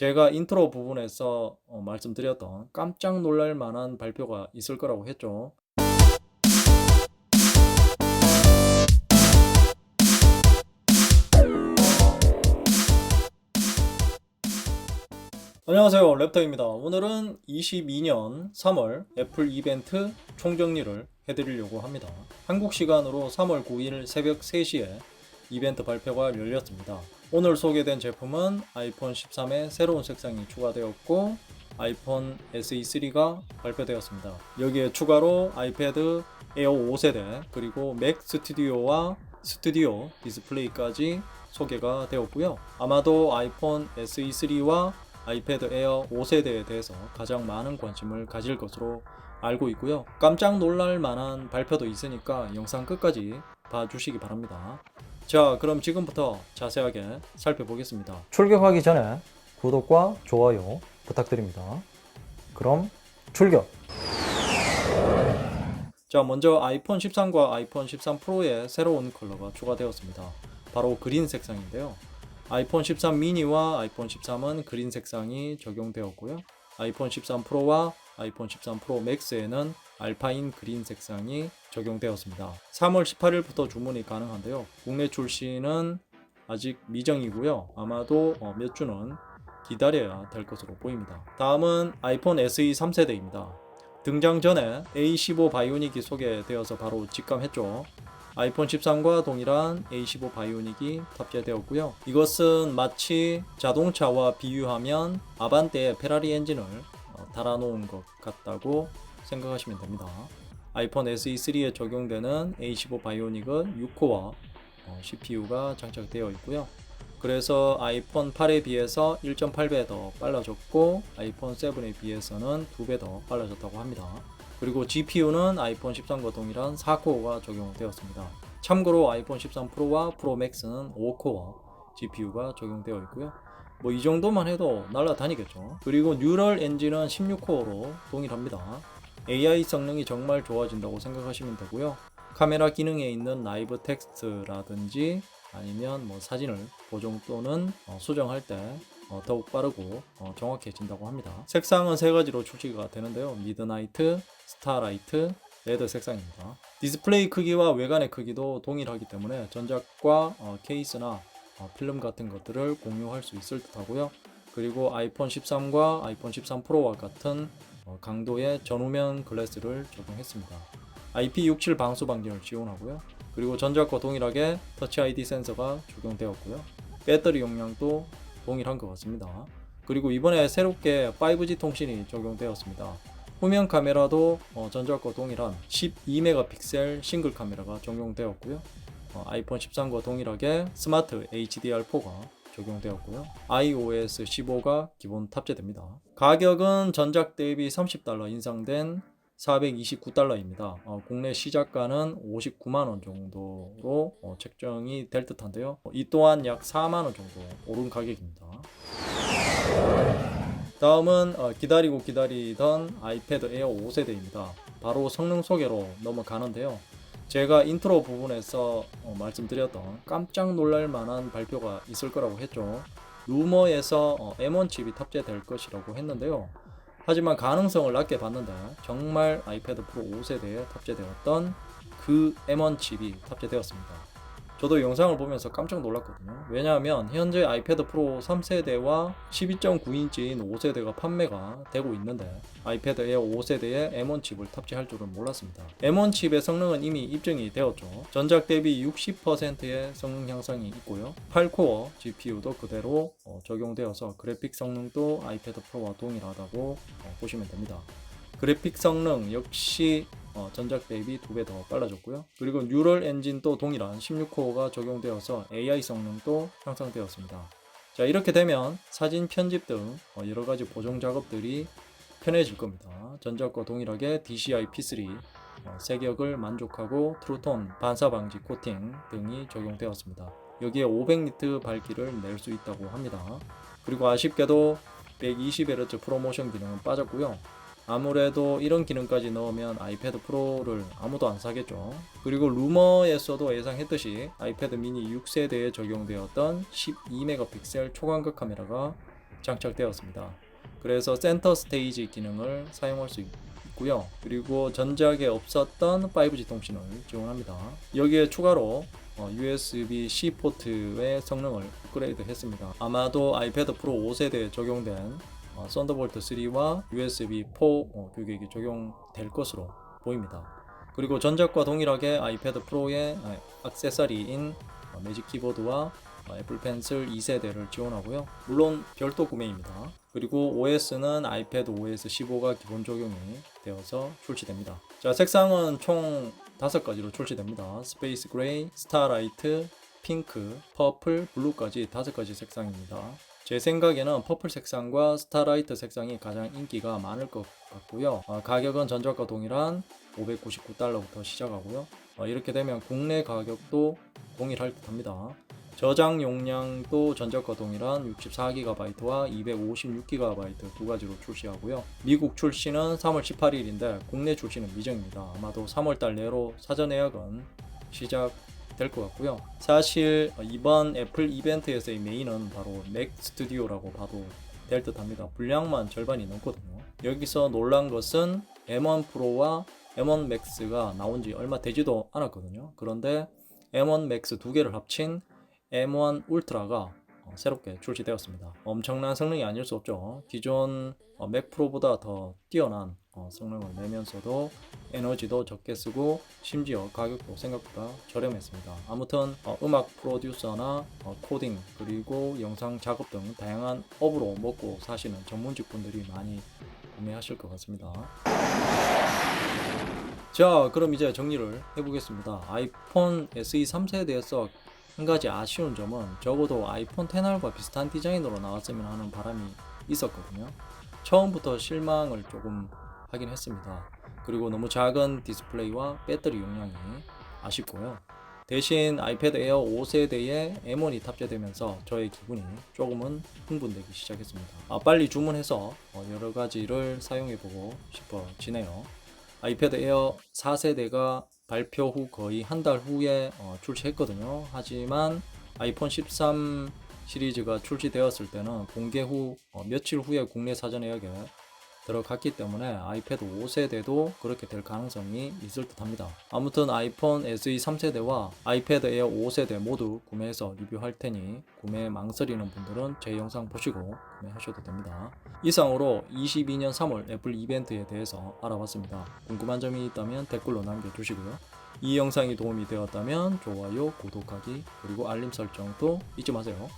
제가 인트로 부분에서 어, 말씀드렸던 깜짝 놀랄 만한 발표가 있을 거라고 했죠. 안녕하세요. 랩터입니다. 오늘은 22년 3월 애플 이벤트 총정리를 해드리려고 합니다. 한국 시간으로 3월 9일 새벽 3시에 이벤트 발표가 열렸습니다 오늘 소개된 제품은 아이폰 13에 새로운 색상이 추가되었고 아이폰 SE3가 발표되었습니다 여기에 추가로 아이패드 에어 5세대 그리고 맥 스튜디오와 스튜디오 디스플레이까지 소개가 되었고요 아마도 아이폰 SE3와 아이패드 에어 5세대에 대해서 가장 많은 관심을 가질 것으로 알고 있고요. 깜짝 놀랄 만한 발표도 있으니까 영상 끝까지 봐주시기 바랍니다. 자, 그럼 지금부터 자세하게 살펴보겠습니다. 출격하기 전에 구독과 좋아요 부탁드립니다. 그럼 출격! 자, 먼저 아이폰 13과 아이폰 13 프로의 새로운 컬러가 추가되었습니다. 바로 그린 색상인데요. 아이폰 13 미니와 아이폰 13은 그린 색상이 적용되었고요. 아이폰 13 프로와 아이폰 13 프로 맥스에는 알파인 그린 색상이 적용되었습니다. 3월 18일부터 주문이 가능한데요. 국내 출시는 아직 미정이고요. 아마도 어, 몇 주는 기다려야 될 것으로 보입니다. 다음은 아이폰 SE 3세대입니다. 등장 전에 A15 바이오닉이 소개되어서 바로 직감했죠. 아이폰 13과 동일한 A15 바이오닉이 탑재되었고요. 이것은 마치 자동차와 비유하면 아반떼의 페라리 엔진을 어, 달아놓은 것 같다고 생각하시면 됩니다. 아이폰 SE3에 적용되는 A15 바이오닉은 6코어 CPU가 장착되어 있고요. 그래서 아이폰 8에 비해서 1.8배 더 빨라졌고 아이폰 7에 비해서는 2배 더 빨라졌다고 합니다. 그리고 GPU는 아이폰 13과 동일한 4코어가 적용되었습니다. 참고로 아이폰 13 프로와 프로 맥스는 5코어 GPU가 적용되어 있고요. 뭐 이 정도만 해도 날라다니겠죠. 그리고 뉴럴 엔진은 16코어로 동일합니다. AI 성능이 정말 좋아진다고 생각하시면 되고요. 카메라 기능에 있는 라이브 텍스트라든지 아니면 뭐 사진을 보정 또는 어, 수정할 때 어, 더욱 빠르고 어, 정확해진다고 합니다. 색상은 세 가지로 출시가 되는데요. 미드나이트, 스타라이트, 레드 색상입니다. 디스플레이 크기와 외관의 크기도 동일하기 때문에 전작과 어, 케이스나 어, 필름 같은 것들을 공유할 수 있을 듯 하고요. 그리고 아이폰 13과 아이폰 13 프로와 같은 어, 강도의 전후면 글래스를 적용했습니다. IP67 방수 방지를 지원하고요. 그리고 전작과 동일하게 터치 ID 센서가 적용되었고요. 배터리 용량도 동일한 것 같습니다. 그리고 이번에 새롭게 5G 통신이 적용되었습니다. 후면 카메라도 어, 전작과 동일한 12메가픽셀 싱글 카메라가 적용되었고요. 어, 아이폰 13과 동일하게 스마트 HDR4가 적용되었고요. iOS 15가 기본 탑재됩니다. 가격은 전작 대비 30달러 인상된 429달러입니다. 어, 국내 시작가는 59만원 정도로 어, 책정이 될 듯한데요. 어, 이 또한 약 4만원 정도 오른 가격입니다. 다음은 어, 기다리고 기다리던 아이패드 에어 5세대입니다. 바로 성능 소개로 넘어가는데요. 제가 인트로 부분에서 어, 말씀드렸던 깜짝 놀랄 만한 발표가 있을 거라고 했죠. 루머에서 어, M1 칩이 탑재될 것이라고 했는데요. 하지만 가능성을 낮게 봤는데 정말 아이패드 프로 5세대에 탑재되었던 그 M1 칩이 탑재되었습니다. 저도 영상을 보면서 깜짝 놀랐거든요. 왜냐하면 현재 아이패드 프로 3세대와 12.9인치인 5세대가 판매가 되고 있는데 아이패드 에어 5세대에 M1 칩을 탑재할 줄은 몰랐습니다. M1 칩의 성능은 이미 입증이 되었죠. 전작 대비 60%의 성능 향상이 있고요. 8코어 GPU도 그대로 어, 적용되어서 그래픽 성능도 아이패드 프로와 동일하다고 어, 보시면 됩니다. 그래픽 성능 역시 어, 전작 대비 두배더 빨라졌고요. 그리고 뉴럴 엔진도 동일한 16코어가 적용되어서 AI 성능도 향상되었습니다. 자 이렇게 되면 사진 편집 등 어, 여러 가지 보정 작업들이 편해질 겁니다. 전작과 동일하게 DCI P3 어, 색역을 만족하고 트루톤 반사 방지 코팅 등이 적용되었습니다. 여기에 500니트 밝기를 낼 수 있다고 합니다. 그리고 아쉽게도 120Hz 프로모션 기능은 빠졌고요. 아무래도 이런 기능까지 넣으면 아이패드 프로를 아무도 안 사겠죠. 그리고 루머에서도 예상했듯이 아이패드 미니 6세대에 적용되었던 12메가픽셀 초광각 카메라가 장착되었습니다. 그래서 센터 스테이지 기능을 사용할 수 있고요. 그리고 전작에 없었던 5G 통신을 지원합니다. 여기에 추가로 어, USB-C 포트의 성능을 업그레이드 했습니다. 아마도 아이패드 프로 5세대에 적용된 어, 썬더볼트 3와 USB 4 어, 규격이 적용될 것으로 보입니다. 그리고 전작과 동일하게 아이패드 프로의 아, 액세서리인 어, 매직 키보드와 어, 애플 펜슬 2세대를 지원하고요. 물론 별도 구매입니다. 그리고 OS는 아이패드 OS 15가 기본 적용이 되어서 출시됩니다. 자, 색상은 총 5가지로 출시됩니다. 스페이스 그레이, 스타라이트, 핑크, 퍼플, 블루까지 5가지 색상입니다. 제 생각에는 퍼플 색상과 스타라이트 색상이 가장 인기가 많을 것 같고요. 어, 가격은 전작과 동일한 599달러부터 시작하고요. 어, 이렇게 되면 국내 가격도 동일할 듯합니다. 저장 용량도 전작과 동일한 64GB와 256GB 두 가지로 출시하고요. 미국 출시는 3월 18일인데 국내 출시는 미정입니다. 아마도 3월달 내로 사전 예약은 시작 될 것 같고요. 사실 이번 애플 이벤트에서의 메인은 바로 맥 스튜디오라고 봐도 될 듯합니다. 분량만 절반이 넘거든요. 여기서 놀란 것은 M1 프로와 M1 맥스가 나온 지 얼마 되지도 않았거든요. 그런데 M1 맥스 두 개를 합친 M1 울트라가 어, 새롭게 출시되었습니다. 엄청난 성능이 아닐 수 없죠. 기존 어, 맥 프로보다 더 뛰어난 어, 성능을 내면서도 에너지도 적게 쓰고 심지어 가격도 생각보다 저렴했습니다. 아무튼 어, 음악 프로듀서나 어, 코딩 그리고 영상 작업 등 다양한 업으로 먹고 사시는 전문직 분들이 많이 구매하실 것 같습니다. 자, 그럼 이제 정리를 해보겠습니다. 아이폰 SE 3세대에서 한 가지 아쉬운 점은 적어도 아이폰 10R과 비슷한 디자인으로 나왔으면 하는 바람이 있었거든요. 처음부터 실망을 조금 하긴 했습니다. 그리고 너무 작은 디스플레이와 배터리 용량이 아쉽고요. 대신 아이패드 에어 5세대에 M1이 탑재되면서 저의 기분이 조금은 흥분되기 시작했습니다. 아, 빨리 주문해서 어, 여러 가지를 사용해보고 싶어지네요. 아이패드 에어 4세대가 발표 후 거의 한 달 후에 어, 출시했거든요. 하지만 아이폰 13 시리즈가 출시되었을 때는 공개 후 어, 며칠 후에 국내 사전 예약에 들어갔기 때문에 아이패드 5세대도 그렇게 될 가능성이 있을 듯 합니다. 아무튼 아이폰 SE 3세대와 아이패드 에어 5세대 모두 구매해서 리뷰할 테니 구매 망설이는 분들은 제 영상 보시고 구매하셔도 됩니다. 이상으로 22년 3월 애플 이벤트에 대해서 알아봤습니다. 궁금한 점이 있다면 댓글로 남겨주시고요. 이 영상이 도움이 되었다면 좋아요, 구독하기, 그리고 알림 설정도 잊지 마세요.